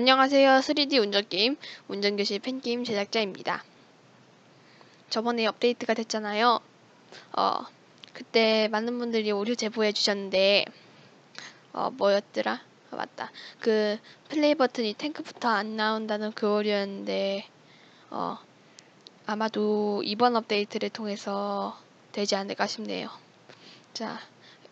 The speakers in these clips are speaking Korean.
안녕하세요. 3D 운전게임, 운전교실 팬게임 제작자입니다. 저번에 업데이트가 됐잖아요. 어, 그때 많은 분들이 오류 제보해 주셨는데, 어, 뭐였더라? 아, 맞다. 그 플레이 버튼이 탱크부터 안 나온다는 그 오류였는데, 어, 아마도 이번 업데이트를 통해서 되지 않을까 싶네요. 자,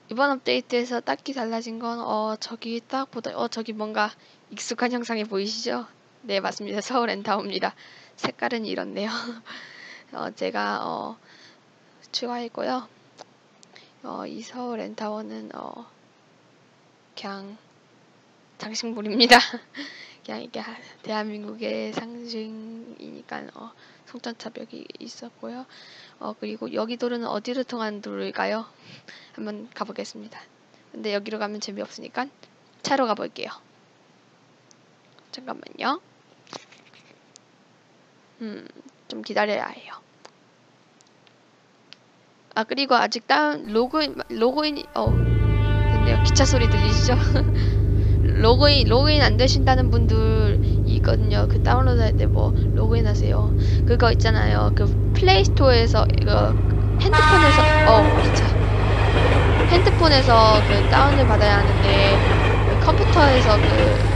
이번 업데이트에서 딱히 달라진 건, 어, 저기 딱 보다, 어, 저기 뭔가 익숙한 형상이 보이시죠? 네, 맞습니다. 서울 엔타워입니다. 색깔은 이렇네요. 어, 제가, 어, 추가했고요. 어, 이 서울 엔타워는, 어, 그냥 장식물입니다. 그냥 이게 하- 대한민국의 상징이니까, 어, 송전차벽이 있었고요. 어, 그리고 여기 도로는 어디로 통하는 도로일까요? 한번 가보겠습니다. 근데 여기로 가면 재미없으니까 차로 가볼게요. 잠깐만요. 음, 좀 기다려야 해요. 아, 그리고 아직 다운, 로그인, 로그인, 어, 됐네요. 기차 소리 들리시죠? 로그인, 로그인 안 되신다는 분들 있거든요. 그 다운로드 할 때 뭐, 로그인 하세요. 그거 있잖아요. 그 플레이 스토어에서, 이거, 핸드폰에서, 어, 기차. 핸드폰에서 그 다운을 받아야 하는데, 그 컴퓨터에서 그, 그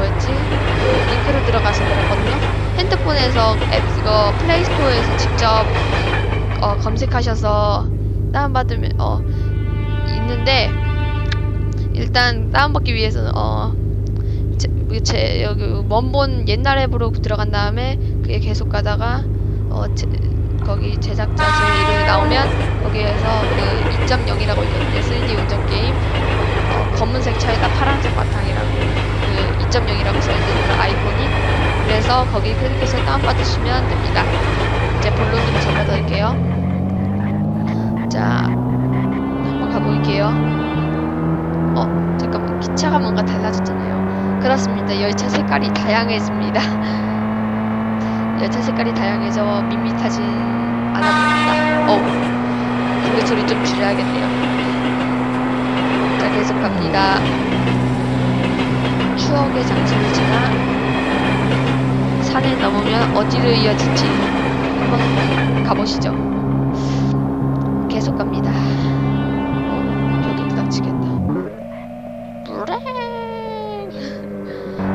뭐였지? 그 링크를 들어가서 그랬거든요. 핸드폰에서 앱 이거 플레이 스토어에서 직접 어, 검색하셔서 다운받으면 어 있는데 일단 다운받기 위해서는 어 제, 제 여기 원본 옛날 앱으로 들어간 다음에 그게 계속 가다가 어 제, 거기 제작자 제 이름이 나오면 거기에서 그 2.0이라고 있거든요. 3D 운전 게임 어, 검은색 차에다 파란색 바탕이라고 그 2.0이라고 써있는 아이콘이 그래서 거기 클릭해서 다운받으시면 됩니다. 이제 본론 좀 접어드릴게요. 자, 한번 가볼게요. 어, 잠깐만. 기차가 뭔가 달라졌잖아요. 그렇습니다. 열차 색깔이 다양해집니다. 열차 색깔이 다양해져 밋밋하진 않아 보입니다. 어, 공기 소리 좀 줄여야겠네요. 자, 계속 갑니다. 추억의 장소를 지나 산을 넘으면 어디로 이어질지 한번 가보시죠. 계속 갑니다. 어, 저기 부닥치겠다. 브레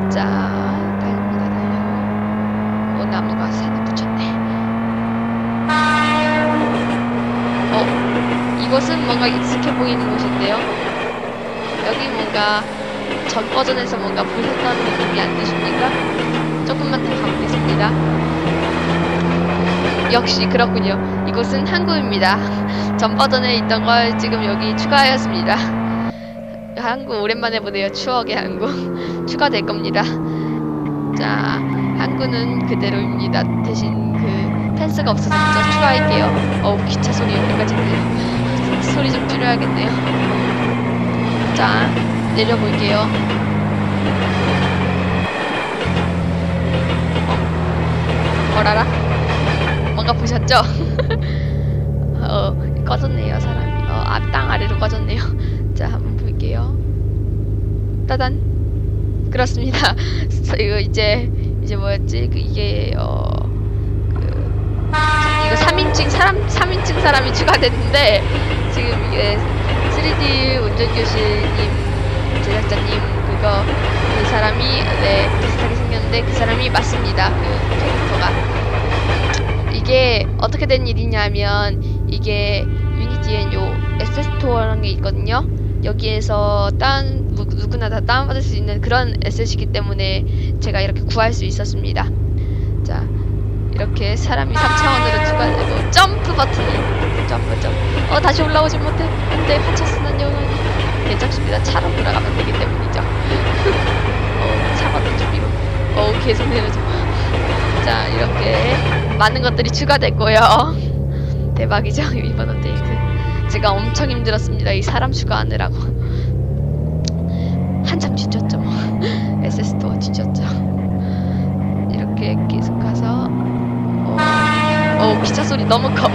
자, 달립니다, 달려. 어, 나무가 산에 붙였네. 어, 이곳은 뭔가 익숙해 보이는 곳인데요. 여기 뭔가 전 버전에서 뭔가 보셨던 느낌이 안 드십니까? 조금만 더 가보겠습니다. 역시 그렇군요. 이곳은 항구입니다. 전 버전에 있던 걸 지금 여기 추가하였습니다. 항구 오랜만에 보네요. 추억의 항구. 추가될 겁니다. 자, 항구는 그대로입니다. 대신 그 펜스가 없어서 저 추가할게요. 어우, 기차 소리 여기까지 들려요. 소리 좀 줄여야겠네요. 자, 내려볼게요. 어, 어라라? 뭔가 보셨죠? 어, 꺼졌네요, 사람이. 어, 앞, 땅 아래로 꺼졌네요. 자, 한번 볼게요. 따단. 그렇습니다. 이거 이제, 이제 뭐였지? 그, 이게, 어, 그, 이거 3인칭 사람, 3인칭 사람이 추가됐는데, 지금 이게 3D 운전교실님, 제작자님, 그거, 그 사람이, 네, 비슷하게 생겼는데, 그 사람이 맞습니다. 그 캐릭터가. 이게 어떻게 된 일이냐면 이게 유니티엔 요 에세스토어라는 게 있거든요. 여기에서 누- 누구나 다 다운받을 수 있는 그런 에셋이기 때문에 제가 이렇게 구할 수 있었습니다. 자 이렇게 사람이 3차원으로 추가되고 점프 버튼이 점프 점프 어 다시 올라오지 못해 안돼 파차스는 영원히 괜찮습니다 차로 돌아가면 되기 때문이죠 어 차가도 좀 위로 어 계속 내려져 자 이렇게 많은 것들이 추가됐고요. 대박이죠 이번 업데이트. 제가 엄청 힘들었습니다. 이 사람 추가하느라고 한참 뒤졌죠 뭐. SS도 뒤졌죠. 이렇게 계속 가서 어, 어 기차 소리 너무 커.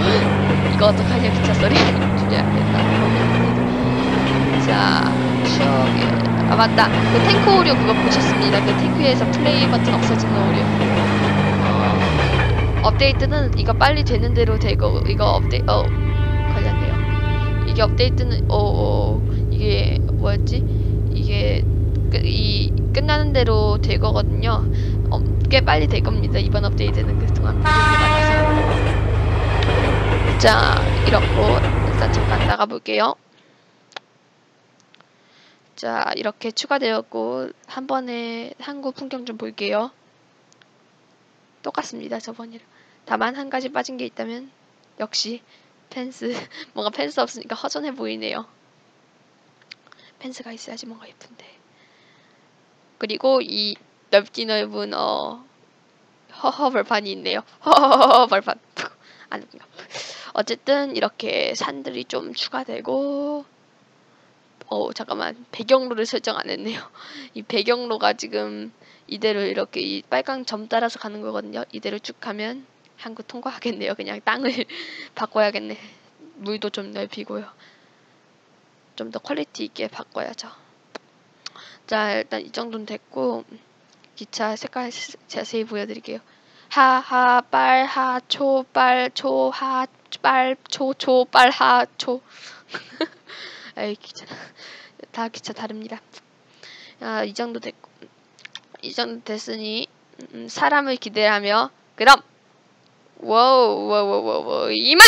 이거 어떡하냐 기차 소리 줄여야겠다. 자 추억의 아 맞다. 그 탱크 오류 그거 보셨습니다. 그 탱크에서 플레이 버튼 없어지는 오류. 어, 업데이트는 이거 빨리 되는 대로 되고 이거 업데이 어 걸렸네요. 이게 업데이트는 어, 어 이게 뭐였지? 이게 끝- 이 끝나는 대로 될 거거든요. 어, 꽤 빨리 될 겁니다. 이번 업데이트는 그동안 무리를 많아서. 자 이렇고 일단 잠깐 나가 볼게요 자 이렇게 추가되었고 한 번에 한국 풍경 좀 볼게요. 똑같습니다 저번이랑. 다만 한 가지 빠진 게 있다면 역시 펜스 뭔가 펜스 없으니까 허전해 보이네요. 펜스가 있어야지 뭔가 예쁜데. 그리고 이 넓기 넓은 어 허허 벌판이 있네요. 허허허 벌판. 안 웃겨. 어쨌든 이렇게 산들이 좀 추가되고 어 잠깐만. 배경로를 설정 안 했네요. 이 배경로가 지금 이대로 이렇게 이 빨강 점 따라서 가는 거거든요. 이대로 쭉 가면 한국 통과하겠네요. 그냥 땅을 바꿔야겠네. 물도 좀 넓히고요. 좀 더 퀄리티 있게 바꿔야죠. 자 일단 이 정도는 됐고 기차 색깔 시- 자세히 보여드릴게요. 하하 빨하 초 빨 초 하 빨 초 초 빨 하 초 에이 기차 다 기차 다릅니다. 아, 이 정도 됐고 이 정도 됐으니 음, 사람을 기대하며 그럼! 워우 워우 워우 워우 이만